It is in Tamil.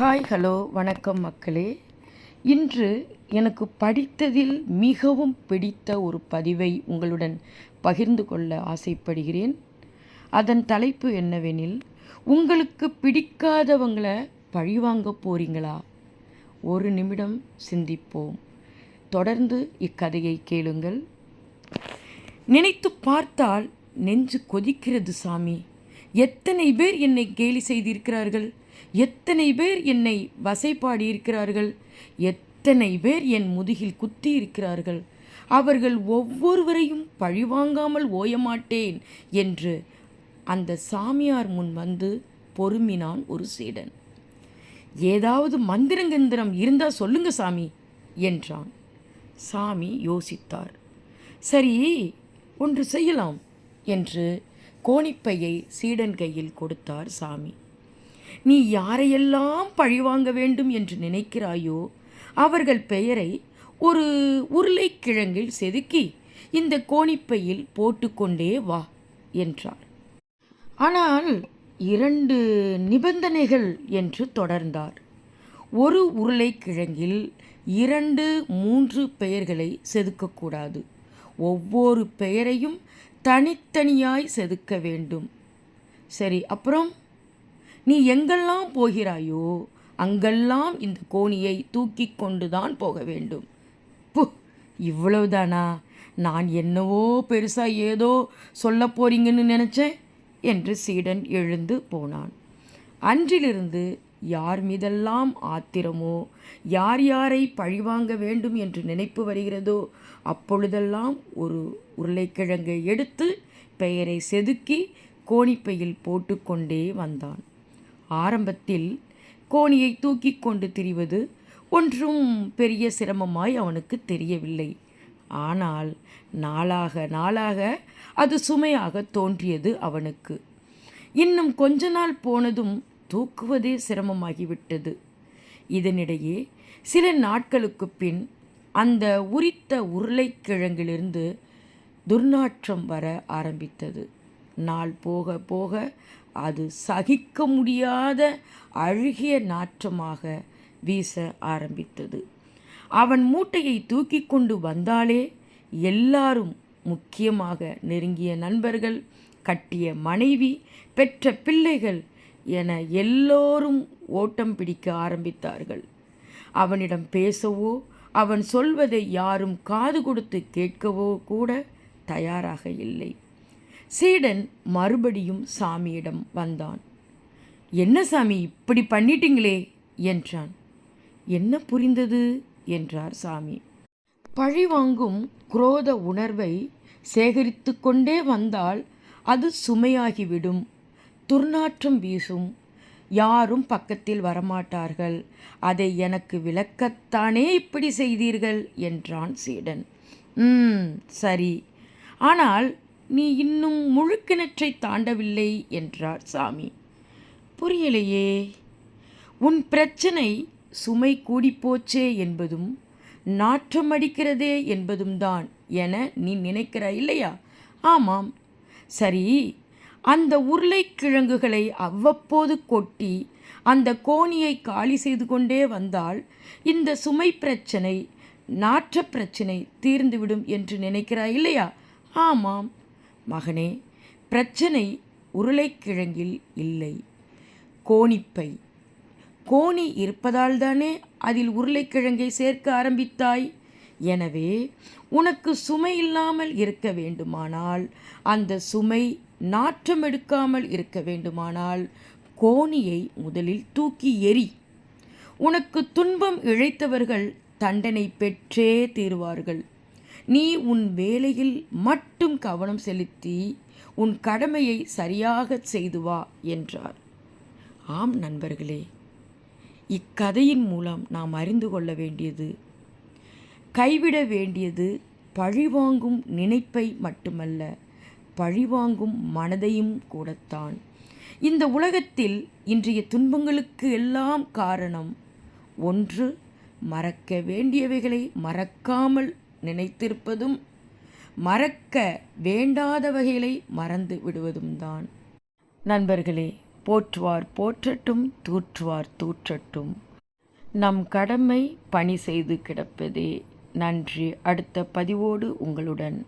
ஹாய் ஹலோ வணக்கம் மக்களே. இன்று எனக்கு படித்ததில் மிகவும் பிடித்த ஒரு பதிவை உங்களுடன் பகிர்ந்து கொள்ள ஆசைப்படுகிறேன். அதன் தலைப்பு என்னவெனில் உங்களுக்கு பிடிக்காதவங்களை பழிவாங்க போறீங்களா? ஒரு நிமிடம் சிந்திப்போம். தொடர்ந்து இக்கதையை கேளுங்கள். நினைத்து பார்த்தால் நெஞ்சு கொதிக்கிறது சாமி. எத்தனை பேர் என்னை கேலி செய்திருக்கிறார்கள்? எத்தனை பேர் என்னை வசைப்பாடி இருக்கிறார்கள் எத்தனை பேர் என் முதுகில் குத்தி இருக்கிறார்கள் அவர்கள் ஒவ்வொருவரையும் பழிவாங்காமல் ஓயமாட்டேன் என்று அந்த சாமியார் முன் வந்து பொறுமினான் ஒரு சீடன். ஏதாவது மந்திரங்கந்திரம் இருந்தால் சொல்லுங்க சாமி என்றான். சாமி யோசித்தார். சரி ஒன்று செய்யலாம் என்று கோணிப்பையை சீடன் கையில் கொடுத்தார் சாமி. நீ யாரையெல்லாம் பழிவாங்க வேண்டும் என்று நினைக்கிறாயோ அவர்கள் பெயரை ஒரு உருளைக்கிழங்கில் செதுக்கி இந்த கோணிப்பையில் போட்டுக்கொண்டே வா என்றார் ஆனால் இரண்டு நிபந்தனைகள் என்று தொடர்ந்தார். ஒரு உருளைக்கிழங்கில் இரண்டு மூன்று பெயர்களை செதுக்கக்கூடாது. ஒவ்வொரு பெயரையும் தனித்தனியாய் செதுக்க வேண்டும். சரி அப்புறம்? நீ எங்கெல்லாம் போகிறாயோ அங்கெல்லாம் இந்த கோணியை தூக்கி கொண்டுதான் போக வேண்டும். பு இவ்வளவுதானா? நான் என்னவோ பெருசாக ஏதோ சொல்ல போறீங்கன்னு நினச்சேன் என்று சீடன் எழுந்து போனான். அன்றிலிருந்து யார் மீதெல்லாம் ஆத்திரமோ யார் யாரை பழிவாங்க வேண்டும் என்று நினைப்பு வருகிறதோ அப்பொழுதெல்லாம் ஒரு உருளைக்கிழங்கை எடுத்து பெயரை செதுக்கி கோணிப்பையில் போட்டுக்கொண்டே வந்தான். ஆரம்பத்தில் கோணியை தூக்கி கொண்டு திரிவது ஒன்றும் பெரிய சிரமமாய் அவனுக்கு தெரியவில்லை. ஆனால் நாளாக நாளாக அது சுமையாக தோன்றியது அவனுக்கு. இன்னும் கொஞ்ச நாள் போனதும் தூக்குவதே சிரமமாகிவிட்டது. இதனிடையே சில நாட்களுக்கு பின் அந்த உரித்த உருளைக்கிழங்கிலிருந்து துர்நாற்றம் வர ஆரம்பித்தது. நாள் போக போக அது சகிக்க முடியாத அழுகிய நாற்றமாக வீச ஆரம்பித்தது. அவன் மூட்டையை தூக்கி கொண்டு வந்தாலே எல்லாரும் முக்கியமாக நெருங்கிய நண்பர்கள் கட்டிய மனைவி பெற்ற பிள்ளைகள் என எல்லோரும் ஓட்டம் பிடிக்க ஆரம்பித்தார்கள். அவனிடம் பேசவோ அவன் சொல்வதை யாரும் காது கொடுத்து கேட்கவோ கூட தயாராக இல்லை. சீடன் மறுபடியும் சாமியிடம் வந்தான். என்ன சாமி இப்படி பண்ணிட்டீங்களே? என்றான். என்ன புரிந்தது? என்றார் சாமி. பழிவாங்கும் குரோத உணர்வை சேகரித்து கொண்டே வந்தால் அது சுமையாகிவிடும். துர்நாற்றம் வீசும். யாரும் பக்கத்தில் வரமாட்டார்கள். அதை எனக்கு விளக்கத்தானே இப்படி செய்தீர்கள்? என்றான் சீடன். ம் சரி. ஆனால் நீ இன்னும் முழுக்கிணற்றை தாண்டவில்லை என்றார் சாமி. புரியலையே உன் பிரச்சனை சுமை கூடிப்போச்சே என்பதும் நாற்றம் அடிக்கிறதே என்பதும் தான் என நீ நினைக்கிறாய் இல்லையா? ஆமாம். சரி அந்த உருளைக்கிழங்குகளை அவ்வப்போது கொட்டி அந்த கோணியை காலி செய்து கொண்டே வந்தால் இந்த சுமை பிரச்சனை நாற்ற பிரச்சனை தீர்ந்துவிடும் என்று நினைக்கிறாய் இல்லையா? ஆமாம். மகனே பிரச்சனை உருளைக்கிழங்கில் இல்லை. கோணிப்பை. கோணி இருப்பதால் தானே அதில் உருளைக்கிழங்கை சேர்க்க ஆரம்பித்தாய்? எனவே உனக்கு சுமை இல்லாமல் இருக்க வேண்டுமானால் அந்த சுமை நாற்றம் எடுக்காமல் இருக்க வேண்டுமானால் கோணியை முதலில் தூக்கி எறி. உனக்கு துன்பம் இழைத்தவர்கள் தண்டனை பெற்றே தீருவார்கள். நீ உன் வேலையில் மட்டும் கவனம் செலுத்தி உன் கடமையை சரியாக செய்து வா என்றார். ஆம் நண்பர்களே இக்கதையின் மூலம் நாம் அறிந்து கொள்ள வேண்டியது கைவிட வேண்டியது பழிவாங்கும் நினைப்பை மட்டுமல்ல பழிவாங்கும் மனதையும் கூடத்தான். இந்த உலகத்தில் இன்றைய துன்பங்களுக்கு எல்லாம் காரணம் ஒன்று மறக்க வேண்டியவைகளை மறக்காமல் நினைத்திருப்பதும் மறக்க வேண்டாத வகைகளை மறந்து விடுவதும் தான். நண்பர்களே போற்றுவார் போற்றட்டும் தூற்றுவார் தூற்றட்டும். நம் கடமை பணி செய்து கிடப்பதே. நன்றி. அடுத்த பதிவோடு உங்களுடன்